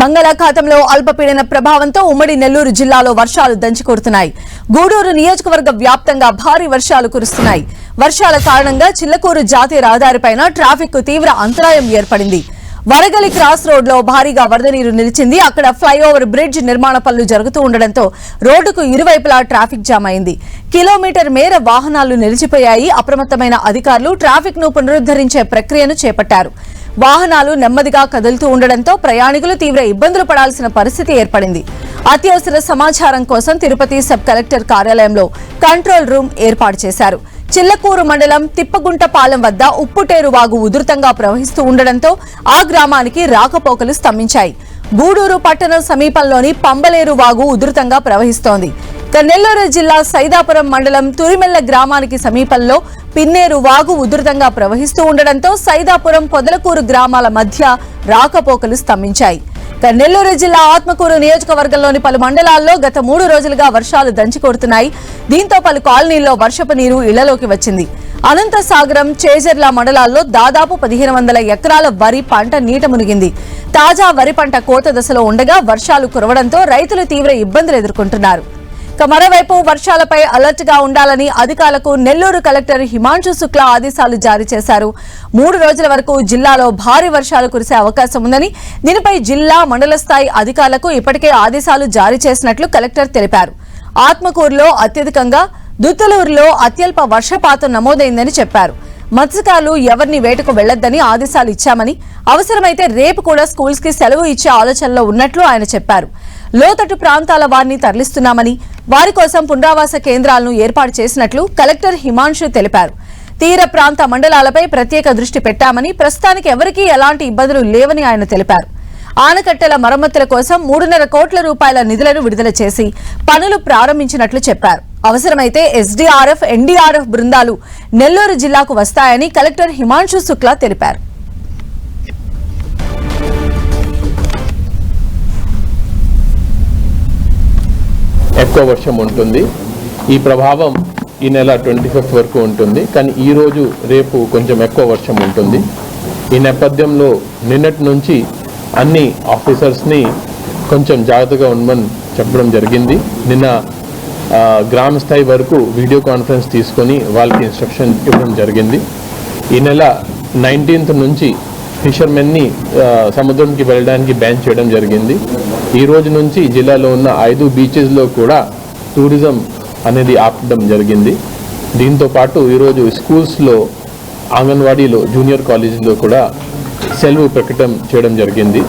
బంగాళాఖాతంలో అల్పపీడన ప్రభావంతో ఉమ్మడి నెల్లూరు జిల్లాలో వర్షాలు దంచుకొడుతున్నాయి. గూడూరు నియోజకవర్గ వ్యాప్తంగా భారీ వర్షాలు కురుస్తున్నాయి. వర్షాల కారణంగా చిల్లకూరు జాతీయ రహదారిపైన ట్రాఫిక్కు తీవ్ర అంతరాయం ఏర్పడింది. వరగలి క్రాస్ రోడ్లో భారీగా వరద నీరు నిలిచింది. అక్కడ ఫ్లైఓవర్ బ్రిడ్జ్ నిర్మాణ పనులు జరుగుతూ ఉండడంతో రోడ్డుకు ఇరువైపులా ట్రాఫిక్ జామ్ అయింది. కిలోమీటర్ మేర వాహనాలు నిలిచిపోయాయి. అప్రమత్తమైన అధికారులు ట్రాఫిక్ను పునరుద్ధరించే ప్రక్రియను చేపట్టారు. వాహనాలు నెమ్మదిగా కదులుతూ ఉండడంతో ప్రయాణికులు తీవ్ర ఇబ్బందులు పడాల్సిన పరిస్థితి ఏర్పడింది. అత్యవసర సమాచారం కోసం తిరుపతి సబ్ కలెక్టర్ కార్యాలయంలో కంట్రోల్ రూమ్ ఏర్పాటు చేశారు. చిల్లకూరు మండలం తిప్పగుంటపాలెం వద్ద ఉప్పుటేరు వాగు ఉధృతంగా ప్రవహిస్తూ ఉండడంతో ఆ గ్రామానికి రాకపోకలు స్తంభించాయి. గూడూరు పట్టణం సమీపంలోని పంబలేరు వాగు ఉధృతంగా ప్రవహిస్తోంది. ఇక నెల్లూరు జిల్లా సైదాపురం మండలం తురిమెల్ల గ్రామానికి సమీపంలో పిన్నేరు వాగు ఉధృతంగా ప్రవహిస్తూ ఉండడంతో సైదాపురం పొదలకూరు గ్రామాల మధ్య రాకపోకలు స్తంభించాయి. నెల్లూరు జిల్లా ఆత్మకూరు నియోజకవర్గంలోని పలు మండలాల్లో గత మూడు రోజులుగా వర్షాలు దంచికొడుతున్నాయి దీంతో పలు కాలనీల్లో వర్షపు నీరు ఇళ్ళలోకి వచ్చింది. అనంతసాగరం చేజర్ల మండలాల్లో దాదాపు పదిహేను వందల ఎకరాల వరి పంట నీట మునిగింది. తాజా వరి పంట కోత దశలో ఉండగా వర్షాలు కురవడంతో రైతులు తీవ్ర ఇబ్బందులు ఎదుర్కొంటున్నారు. ఇక మరోవైపు వర్షాలపై అలర్ట్గా ఉండాలని అధికారులకు నెల్లూరు కలెక్టర్ హిమాంశు శుక్లా ఆదేశాలు జారీ చేశారు. మూడు రోజుల వరకు జిల్లాలో భారీ వర్షాలు కురిసే అవకాశం ఉందని దీనిపై జిల్లా మండల స్థాయి అధికారులకు ఇప్పటికే ఆదేశాలు జారీ చేసినట్లు కలెక్టర్ తెలిపారు. ఆత్మకూరులో అత్యధికంగా దుత్తలూరులో అత్యల్ప వర్షపాతం నమోదైందని చెప్పారు. మత్స్యకారులు ఎవరిని వేటకు వెళ్ళొద్దని ఆదేశాలు ఇచ్చామని అవసరమైతే రేపు కూడా స్కూల్స్కి సెలవు ఇచ్చే ఆలోచనలో ఉన్నట్లు ఆయన చెప్పారు. లోతట్టు ప్రాంతాల వారిని తరలిస్తున్నామని వారి కోసం పునరావాస కేంద్రాలను ఏర్పాటు చేసినట్లు కలెక్టర్ హిమాంశు తెలిపారు. తీర ప్రాంత మండలాలపై ప్రత్యేక దృష్టి పెట్టామని ప్రస్తుతానికి ఎవరికీ ఎలాంటి ఇబ్బందులు లేవని ఆయన తెలిపారు. ఆనకట్టెల మరమ్మతుల కోసం మూడున్నర కోట్ల రూపాయల నిధులను విడుదల చేసి పనులు ప్రారంభించినట్లు చెప్పారు. అవసరమైతే ఎస్డీఆర్ఎఫ్ ఎన్డీఆర్ఎఫ్ బృందాలు నెల్లూరు జిల్లాకు వస్తాయని కలెక్టర్ హిమాంశు శుక్లా తెలిపారు. ఎక్కువ వర్షం ఉంటుంది. ఈ ప్రభావం ఈ నెల ట్వంటీ ఫిఫ్త్ వరకు ఉంటుంది. కానీ ఈరోజు రేపు కొంచెం ఎక్కువ వర్షం ఉంటుంది. ఈ నేపథ్యంలో నిన్నటి నుంచి అన్ని ఆఫీసర్స్ని కొంచెం జాగ్రత్తగా ఉండమని చెప్పడం జరిగింది. నిన్న గ్రామ స్థాయి వరకు వీడియో కాన్ఫరెన్స్ తీసుకొని వాళ్ళకి ఇన్స్ట్రక్షన్ ఇవ్వడం జరిగింది. ఈ నెల నైన్టీన్త్ నుంచి ఫిషర్మెన్ని సముద్రంకి వెళ్ళడానికి బ్యాన్ చేయడం జరిగింది. ఈ రోజు నుంచి జిల్లాలో ఉన్న ఐదు బీచెస్లో కూడా టూరిజం అనేది ఆపడం జరిగింది. దీంతో పాటు ఈరోజు స్కూల్స్లో అంగన్వాడీలో జూనియర్ కాలేజీలో కూడా సెలవు ప్రకటన చేయడం జరిగింది.